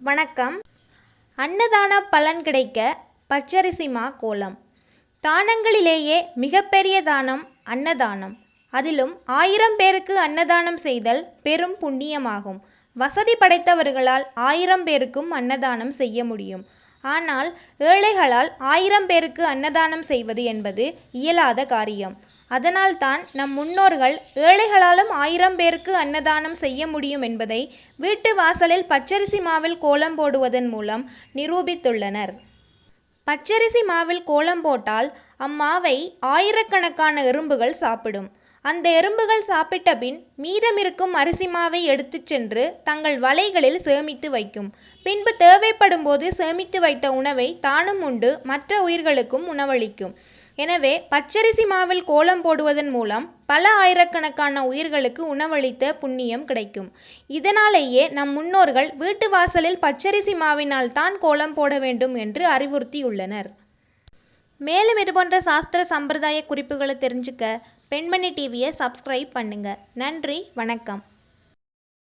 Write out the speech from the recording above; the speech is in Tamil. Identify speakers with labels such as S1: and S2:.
S1: வணக்கம். அன்னதான பலன் கிடைக்க பச்சரிசி மா கோலம். தானங்களிலேயே மிகப்பெரிய தானம் அன்னதானம். அதிலும் ஆயிரம் பேருக்கு அன்னதானம் செய்தல் பெரும் புண்ணியமாகும். வசதி படைத்தவர்களால் ஆயிரம் பேருக்கும் அன்னதானம் செய்ய முடியும். ஆனால் ஏழைகளால் ஆயிரம் பேருக்கு அன்னதானம் செய்வது என்பது இயலாத காரியம். அதனால்தான் நம் முன்னோர்கள் ஏழைகளாலும் ஆயிரம் பேருக்கு அன்னதானம் செய்ய முடியும் என்பதை வீட்டு வாசலில் பச்சரிசி மாவில் கோலம் போடுவதன் மூலம் நிரூபித்துள்ளனர். பச்சரிசி மாவில் கோலம் போட்டால் அம்மாவை ஆயிரக்கணக்கான எறும்புகள் சாப்பிடும். அந்த எறும்புகள் சாப்பிட்ட பின் மீதமிருக்கும் அரிசி மாவை எடுத்துச் சென்று தங்கள் வலைகளில் சேமித்து வைக்கும். பின்பு தேவைப்படும் போது சேமித்து வைத்த உணவை தானும் உண்டு மற்ற உயிர்களுக்கும் உணவளிக்கும். எனவே பச்சரிசி மாவில் கோலம் போடுவதன் மூலம் பல ஆயிரக்கணக்கான உயிர்களுக்கு உணவளித்த புண்ணியம் கிடைக்கும். இதனாலேயே நம் முன்னோர்கள் வீட்டு வாசலில் பச்சரிசி மாவினால் தான் கோலம் போட வேண்டும் என்று அறிவுறுத்தியுள்ளனர். மேலும் இதுபோன்ற சாஸ்திர சம்பிரதாய குறிப்புகளை தெரிஞ்சுக்க பெண்மணி டிவியை சப்ஸ்கிரைப் பண்ணுங்க. நன்றி வணக்கம்.